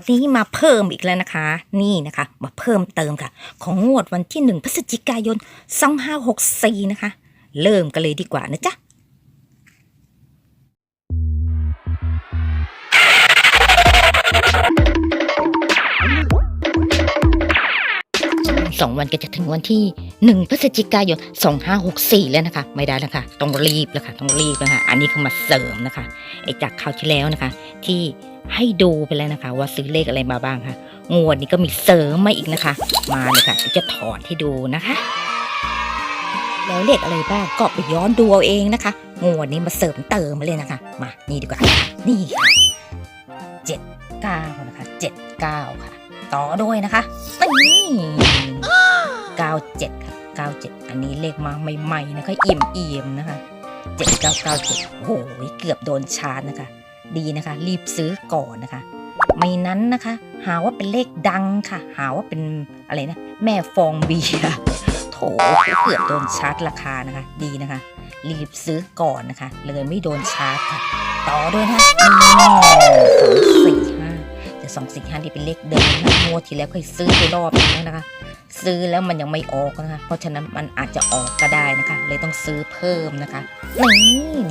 วันนี้มาเพิ่มอีกแล้วนะคะ นี่นะคะ มาเพิ่มเติมค่ะ ของงวดวันที่1พฤศจิกายน2564นะคะ เริ่มกันเลยดีกว่านะจ๊ะสองวันก็จะถึงวันที่1พฤศจิกายน2564แล้วนะคะ ไม่ได้แล้วค่ะ ต้องรีบแล้วค่ะ ต้องรีบแล้วค่ะ อันนี้คือมาเสริมนะคะไอ้จากคราวที่แล้วนะคะ ที่ ให้ดูไปแล้วนะคะ ว่าซื้อเลขอะไรมาบ้างค่ะ งวดนี้ก็มีเสริมมาอีกนะคะ มาเลยค่ะจะถอดให้ดูนะคะ แล้วเลขอะไรบ้างก็ไปย้อนดูเอาเองนะคะ งวดนี้มาเสริมเติมมาเลยนะคะ มานี่ดีกว่า นี่ค่ะเจ็ดเก้านะคะเจ็ดเก้าค่ะ ต่อด้วยนะคะนี่เก้าเจ็ดค่ะเก้าเจ็ดอันนี้เลขมาใหม่ๆนะคะอี่ยเอี่ยมๆนะคะเจ็ดเก้าเก้าเจ็ดโอ้โหเกือบโดนชาร์จนะคะ ดีนะคะ รีบซื้อก่อนนะคะ ไม่นั้นนะคะ หาว่าเป็นเลขดังค่ะ หาว่าเป็นอะไรนะ แม่ฟองเบียร์โถเกือบโดนชาร์จราคานะคะ ดีนะคะ รีบซื้อก่อนนะคะ เลยไม่โดนชาร์จค่ะ ต่อด้วยนะคะสองสี่ห้าแต่สองสี่ห้าที่เป็นเลขเดิมนะงวดที่แล้วเคยซื้อไปรอบนึงแล้วนะคะซื้อแล้วมันยังไม่ออกนะคะ เพราะฉะนั้นมันอาจจะออกก็ได้นะคะ เลยต้องซื้อเพิ่มนะคะ นี่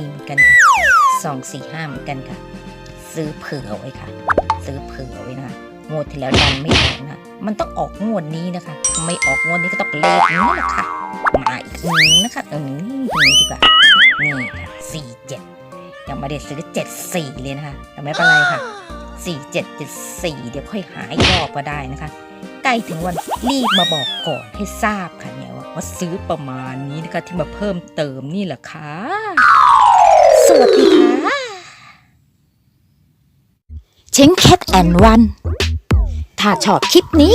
นี่เหมือนกัน สองสี่ห้าเหมือนกันค่ะ ซื้อเผื่อไว้ค่ะ ซื้อเผื่อไว้นะคะงวดที่แล้วดันไม่ออกนะ มันต้องออกงวดนี้นะคะถ้าไม่ออกงวดนี้ก็ต้องเลขนี้แหละค่ะ มาอีกหนึ่งนะคะเออตรงนี้ดีกว่า นี่ค่ะสี่เจ็ดยังไม่ได้ซื้อเจ็ดสี่เลยนะคะ แต่ไม่เป็นไรค่ะสี่เจ็ดเจ็ดสี่เดี๋ยวค่อยหายรอบก็ได้นะคะ ใกล้ถึงวันรีบมาบอกก่อนให้ทราบค่ะเนี่ยว่าว่าซื้อประมาณนี้นะคะที่มาเพิ่มเติมนี่แหละค่ะ สวัสดีค่ะเช้งแคทแอนวัน ถ้าชอบคลิปนี้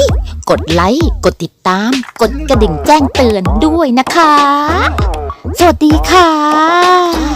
กดไลค์ กดติดตาม กดกระดิ่งแจ้งเตือนด้วยนะคะ สวัสดีค่ะ